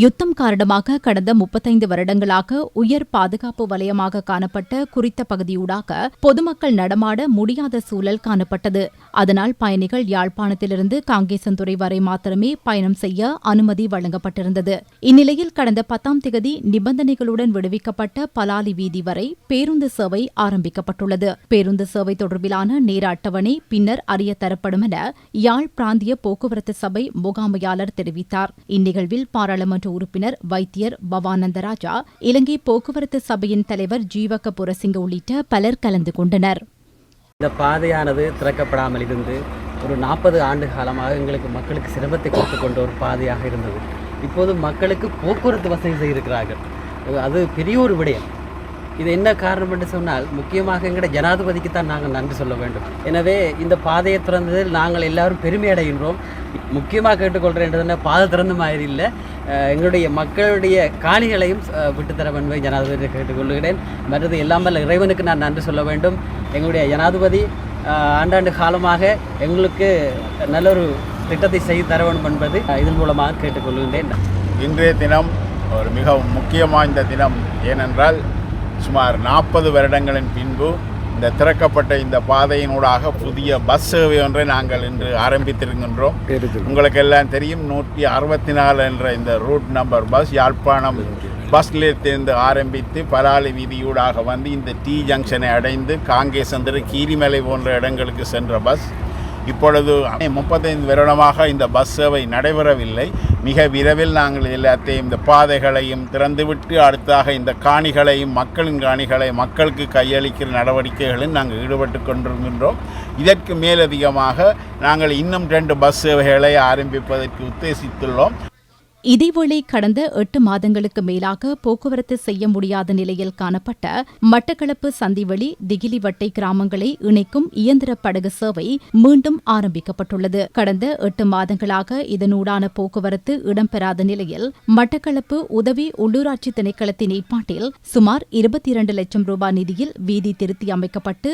யுத்தம் காரணமாக கடந்த முப்பத்தைந்து வருடங்களாக உயர் பாதுகாப்பு வலயமாக காணப்பட்ட குறித்த பகுதியூடாக பொதுமக்கள் நடமாட முடியாத சூழல் காணப்பட்டது. அதனால் பயணிகள் யாழ்ப்பாணத்திலிருந்து காங்கேசன்துறை வரை மாத்திரமே பயணம் செய்ய அனுமதி வழங்கப்பட்டிருந்தது. இந்நிலையில் கடந்த பத்தாம் திகதி நிபந்தனைகளுடன் விடுவிக்கப்பட்ட பலாலி வீதி வரை பேருந்து சேவை ஆரம்பிக்கப்பட்டுள்ளது. பேருந்து சேவை தொடர்பிலான நேர அட்டவணை பின்னர் அறிய தரப்படும் என யாழ் பிராந்திய போக்குவரத்து சபை முகாமையாளர் தெரிவித்தார். இந்நிகழ்வில் பாராளுமன்ற உறுப்பினர் வைத்தியர் பவானந்தராஜா இலங்கை போக்குவரத்து சபையின் தலைவர் ஜீவக புரசிங்க உள்ளிட்ட பலர் கலந்து கொண்டனர். இந்த பாதையானது திறக்கப்படாமல் இருந்து ஒரு நாற்பது ஆண்டு காலமாக எங்களுக்கு மக்களுக்கு சிரமத்தை கொடுத்து கொண்ட ஒரு பாதையாக இருந்தது. இப்போது மக்களுக்கு போக்குவரத்து வசதி செய்திருக்கிறார்கள். அது பெரிய ஒரு விடயம். இது என்ன காரணம் என்று சொன்னால் முக்கியமாக எங்கட ஜனாதிபதிக்கு தான் நாங்கள் நன்றி சொல்ல வேண்டும். எனவே இந்த பாதையை திறந்ததில் நாங்கள் எல்லாரும் பெருமை அடைகின்றோம். முக்கியமாக கேட்டுக்கொள்கிறேன் பாதை திறந்த மாதிரி இல்லை. எங்களுடைய மக்களுடைய காணிகளையும் விட்டுத்தர வேண்டும் ஜனாதிபதி ஜனாதிபதியை கேட்டுக்கொள்கிறேன். மற்றது இல்லாமல் இறைவனுக்கு நான் நன்றி சொல்ல வேண்டும். எங்களுடைய ஜனாதிபதி ஆண்டாண்டு காலமாக எங்களுக்கு நல்ல ஒரு திட்டத்தை செய்து தர வேண்டும் என்பது இதன் மூலமாக கேட்டுக்கொள்கின்றேன். இன்றைய தினம் ஒரு மிக முக்கியம் வாய்ந்த தினம் ஏனென்றால் சுமார் நாற்பது வருடங்களின் பின்பு இந்த திறக்கப்பட்ட இந்த பாதையினூடாக புதிய பஸ் சேவை ஒன்றை நாங்கள் இன்று ஆரம்பித்திருக்கின்றோம். உங்களுக்கு எல்லாம் தெரியும் நூற்றி அறுபத்தி நாலு என்ற இந்த route number bus Yazhpanam bus நிலையத்திலிருந்து ஆரம்பித்து பலாலி வீதியூடாக வந்து இந்த டி ஜங்ஷனை அடைந்து காங்கேசந்திர கீரிமலை போன்ற இடங்களுக்கு சென்ற பஸ். இப்பொழுது முப்பத்தைந்து வருடமாக இந்த பஸ் சேவை நடைபெறவில்லை. மிக விரைவில் நாங்கள் எல்லாத்தையும் இந்த பாதைகளையும் திறந்துவிட்டு அடுத்தாக இந்த காணிகளையும் மக்களின் காணிகளை மக்களுக்கு கையளிக்கிற நடவடிக்கைகளில் நாங்கள் ஈடுபட்டு கொண்டிருக்கின்றோம். இதற்கு மேலதிகமாக நாங்கள் இன்னும் ரெண்டு பஸ் சேவைகளை ஆரம்பிப்பதற்கு உத்தேசித்துள்ளோம். இதேவேளை கடந்த எட்டு மாதங்களுக்கு மேலாக போக்குவரத்து செய்ய முடியாத நிலையில் காணப்பட்ட மட்டக்களப்பு சந்திவெளி திகிலிவட்டை கிராமங்களை இணைக்கும் இயந்திர படகு சேவை மீண்டும் ஆரம்பிக்கப்பட்டுள்ளது. கடந்த எட்டு மாதங்களாக இதனூடான போக்குவரத்து இடம்பெறாத நிலையில் மட்டக்களப்பு உதவி உள்ளூராட்சி திணைக்களத்தின் ஏற்பாட்டில் சுமார் இருபத்தி இரண்டு லட்சம் ரூபாய் நிதியில் வீதி திருத்தி அமைக்கப்பட்டு